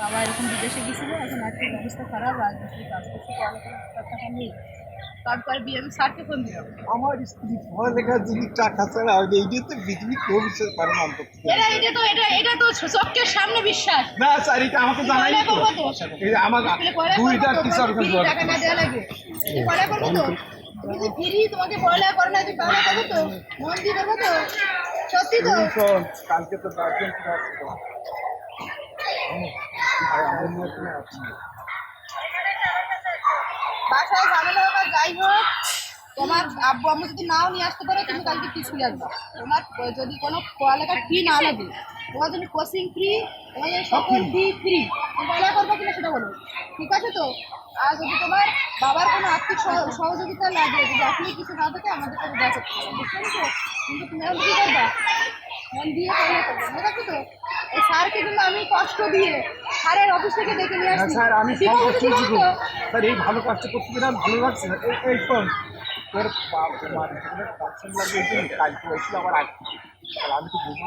বাবা এরকম বিদেশে গেছিল এখন আর্থিক অবস্থা খারাপ রাজমিস্ত্রি কাজ করছে পড়ালেখার টাকা নেই। তারপরে বিয়ে আমি স্যারকে ফোন দিলাম। আমার স্ত্রী পড়ালেখার যদি টাকা ছাড়া হয় এইটা তো পৃথিবী কেউ বিশ্বাস করে না অন্তত। এটা এটা তো এটা এটা তো চোখের সামনে বিশ্বাস। না স্যার এটা আমাকে জানাই তো। পড়া করব তো। এই আমার দুইটা টিচার টাকা না দেওয়া লাগে। পড়া করব তো? তুমি ফ্রি তোমাকে পড়ালেখা করো না তুমি পড়া করব তো? মন দিয়ে করব তো? সত্যি তো? কালকে তো গার্জেন ক্লাস বাসায় ঝামেলা হোক যাই হোক তোমার আব্বু আম্মু যদি নাও নিয়ে আসতে পারো তুমি কালকে কি স্কুলে আসবে তোমার যদি কোনো পড়ালেখার ফি না লাগে তোমার জন্য কোচিং ফ্রি তোমার সকল ফি ফ্রি তুমি পড়ালেখা করব কিনা সেটা বলো। ঠিক আছে তো? আর যদি তোমার বাবার কোনো আর্থিক সহ- সহযোগিতা লাগে যদি আপনি কিছু না থাকে আমাদের কাছে দেখা করতে পেরেছ? কিন্তু তুমি এখন কী করবা মন দিয়ে পড়ালেখা করবে মনে রাখো তো? এই স্যারকে কিন্তু আমি কষ্ট দিয়ে স্যারের অফিস থেকে ডেকে নিয়ে হ্যাঁ আসছি স্যার আমি স্যার এই ভালো কাজটা করতে পেরে ভালো লাগছে না। এই শোন তোর পার্সেন্ট যেখানে কাজ হয়েছিল আমার আগে আমি তো বুঝব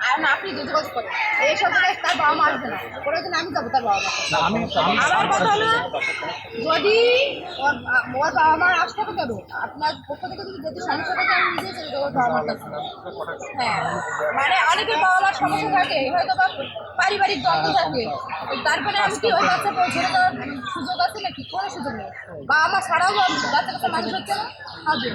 আর না আপনি যোগাযোগ করেন জায়গায় তার বাবা মা আসবে না। করে দিন আমি যাব তার বাবা মা আমার কথা হলো যদি ওর ওর বাবা মা আসতে কেন? আপনার পক্ষ থেকে যদি যেতে সমস্যা থাকে আমি নিজে চলে যাব বাবা মার কাছে হ্যাঁ মানে অনেকের বাবা মার সমস্যা থাকে হয়তো বা পারিবারিক দ্বন্দ্ব থাকে। তারপরে আমি কি ওই বাচ্চা ছেড়ে দেওয়ার সুযোগ আছে নাকি? কোনো সুযোগ নেই। বাবা মা ছাড়াও বাচ্চা কাচ্চা মানুষ হচ্ছে না? হবে।